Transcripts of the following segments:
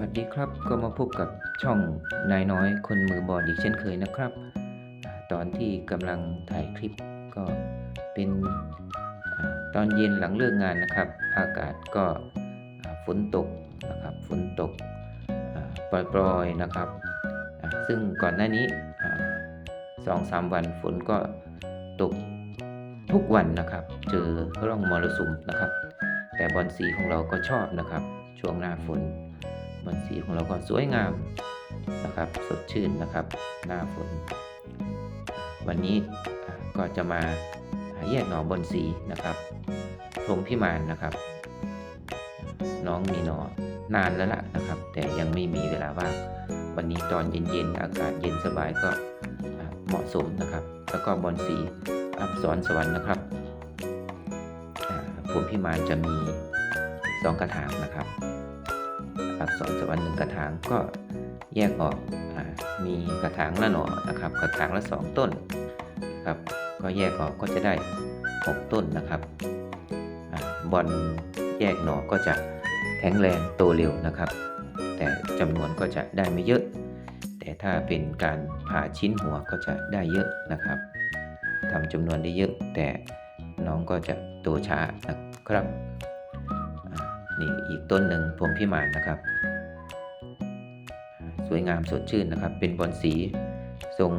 วัสดีครับก็มาพบกับช่องนายน้อยคนมือบอลอีกเช่นเคยนะครับ ตอนที่กำลังถ่ายคลิปก็เป็นอตอนเย็นหลังเลิกงานนะครับ อากาศก็ฝนตกนะครับฝนตกปล่อยๆนะครับ ซึ่งก่อนหน้านี้สองสามวันฝนก็ตกทุกวันนะครับ เจอร่องมรสุมนะครับ แต่บอลสีของเราก็ชอบนะครับ ช่วงหน้าฝน บอลสีของเราก็สวยงามนะครับ สดชื่นนะครับ หน้าฝน วันนี้ก็จะมาแยกหน่อบอลสีนะครับพรมพิมานนะครับ น้องมีหนอนานแล้วล่ะนะครับ แต่ยังไม่มีเวลาว่างวันนี้ตอนเย็นๆอากาศเย็นสบายก็เหมาะสมนะครับ แล้วก็บอลสีอับสรสวรรค์นะครับพรหมพิมานจะมีสองกระถางนะครับ อักษรสวรรค์หนึ่งกระถางก็แยกออกอมีกระถางละหน่อนะครับ กระถางละสองต้นนะครับก็แยกออกก็จะได้ 6 ต้นนะครับอบอลแยกหน่อก็จะแข็งแรงโตเร็วนะครับ แต่จำนวนก็จะได้ไม่เยอะ แต่ถ้าเป็นการผ่าชิ้นหัวก็จะได้เยอะนะครับทำจำนวนได้เยอะ แต่น้องก็จะโตช้านะครับ นี่อีกต้นหนึ่งพรมพิมานนะครับ สวยงามสดชื่นนะครับ เป็นบอนสีทรง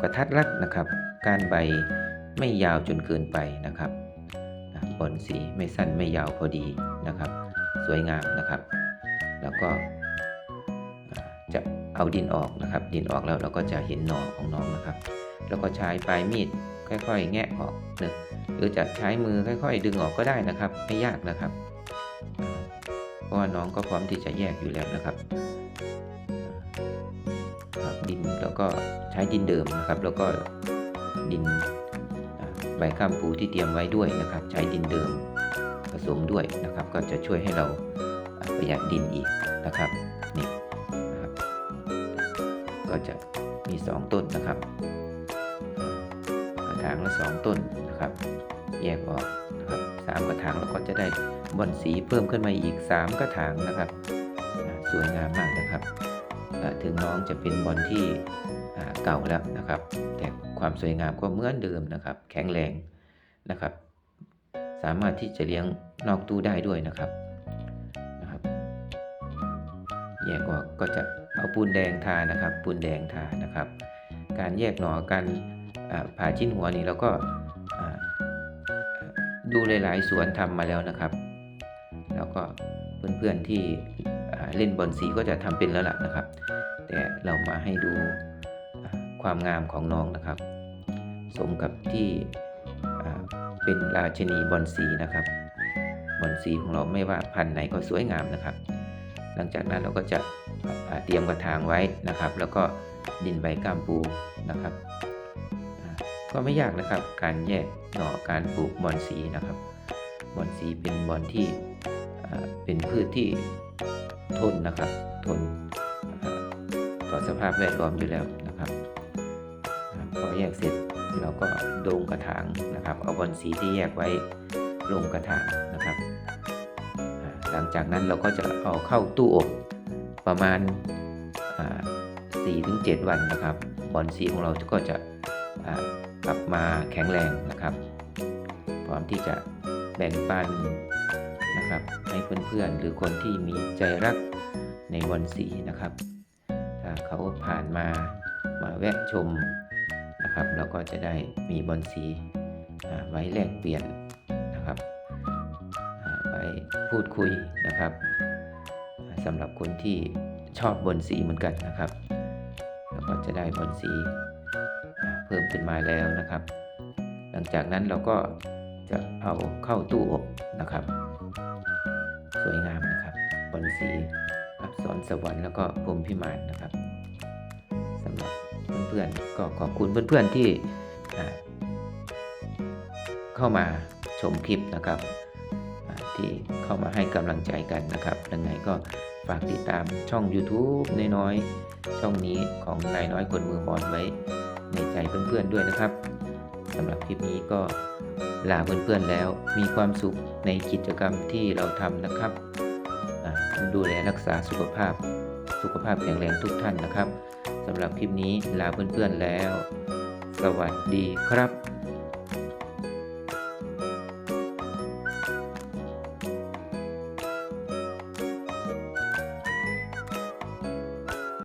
กระทัดรัดนะครับ ก้านใบไม่ยาวจนเกินไปนะครับบอนสีไม่สั้นไม่ยาวพอดีนะครับ สวยงามนะครับ แล้วก็จะเอาดินออกนะครับ ดินออกแล้วเราก็จะเห็นหน่อของน้องนะครับ แล้วก็ใช้ปลายมีดค่อย ๆ แงะออกหนึ่งหรือจะใช้มือค่อย ๆ ดึงออกก็ได้นะครับ ไม่ยากนะครับ เพราะว่าน้องก็พร้อมที่จะแยกอยู่แล้วนะครับครับดินแล้วก็ใช้ดินเดิมนะครับ แล้วก็ดินใบข้ามปูที่เตรียมไว้ด้วยนะครับ ใช้ดินเดิมผสมด้วยนะครับ ก็จะช่วยให้เราประหยัดดินอีกนะครับนี่นะครับก็จะมีสองต้นนะครับกระถางละสองต้นนะครับ แยกออกนะครับ สามกระถางเราก็จะได้บอนสีเพิ่มขึ้นมาอีก 3 กระถางนะครับสวยงามมากนะครับถึงน้องจะเป็นบอลที่เก่าแล้วนะครับ แต่ความสวยงามก็เหมือนเดิมนะครับ แข็งแรงนะครับ สามารถที่จะเลี้ยงนอกตู้ได้ด้วยนะครับนะครับแยกออกก็จะเอาปูนแดงทานะครับ ปูนแดงทานะครับ การแยกหน่อการผ่าชิ้นหัวนี่เราก็ ดูหลาย ๆ สวนทำมาแล้วนะครับ แล้วก็เพื่อน ๆ ที่เล่นบอลสีก็จะทำเป็นแล้วล่ะนะครับ แต่เรามาให้ดูความงามของน้องนะครับ สมกับที่เป็นราชนีบอลสีนะครับบอลสีของเราไม่ว่าพันไหนก็สวยงามนะครับ หลังจากนั้นเราก็จะเตรียมกระถางไว้นะครับ แล้วก็ดินใบก้ามปูนะครับ ก็ไม่ยากนะครับ การแยกหน่อการปลูกบอนสีนะครับ บอนสีเป็นบอนที่เป็นพืชที่ทนนะครับ ทนต่อสภาพแวดล้อมอยู่แล้วนะครับพอแยกเสร็จเราก็โดงกระถางนะครับ เอาบอนสีที่แยกไว้ลงกระถางนะครับ หลังจากนั้นเราก็จะเอาเข้าตู้อบประมาณ4ถึง7วันนะครับ บอลสีของเราก็จะ กลับมาแข็งแรงนะครับ พร้อมที่จะแบ่งปันนะครับให้เพื่อนๆหรือคนที่มีใจรักในบอลสีนะครับ ถ้าเขาผ่านมามาแวะชมนะครับเราก็จะได้มีบอลสีไว้แลกเปลี่ยนนะครับอ่าไปพูดคุยนะครับสำหรับคนที่ชอบบนสีเหมือนกันนะครับแล้วก็จะได้บนสี เพิ่มขึ้นมาแล้วนะครับ หลังจากนั้นเราก็จะเอาเข้าตู้อบนะครับ สวยงามนะครับบนสีอักษรสวรรค์แล้วก็พรมพิมานนะครับสำหรับเพื่อนๆก็ขอบคุณเพื่อนๆที่เข้ามาชมคลิปนะครับที่เข้ามาให้กำลังใจกันนะครับยังไงก็ฝากติดตามช่อง YouTube น้อยๆช่องนี้ของนายน้อยคนมือบอลไว้ ในใจเพื่อนๆด้วยนะครับสำหรับคลิปนี้ก็ลาเพื่อนๆแล้ว มีความสุขในกิจกรรมที่เราทำนะครับดูแลรักษาสุขภาพ สุขภาพแข็งแรงทุกท่านนะครับสำหรับคลิปนี้ลาเพื่อนๆแล้ว สวัสดีครับ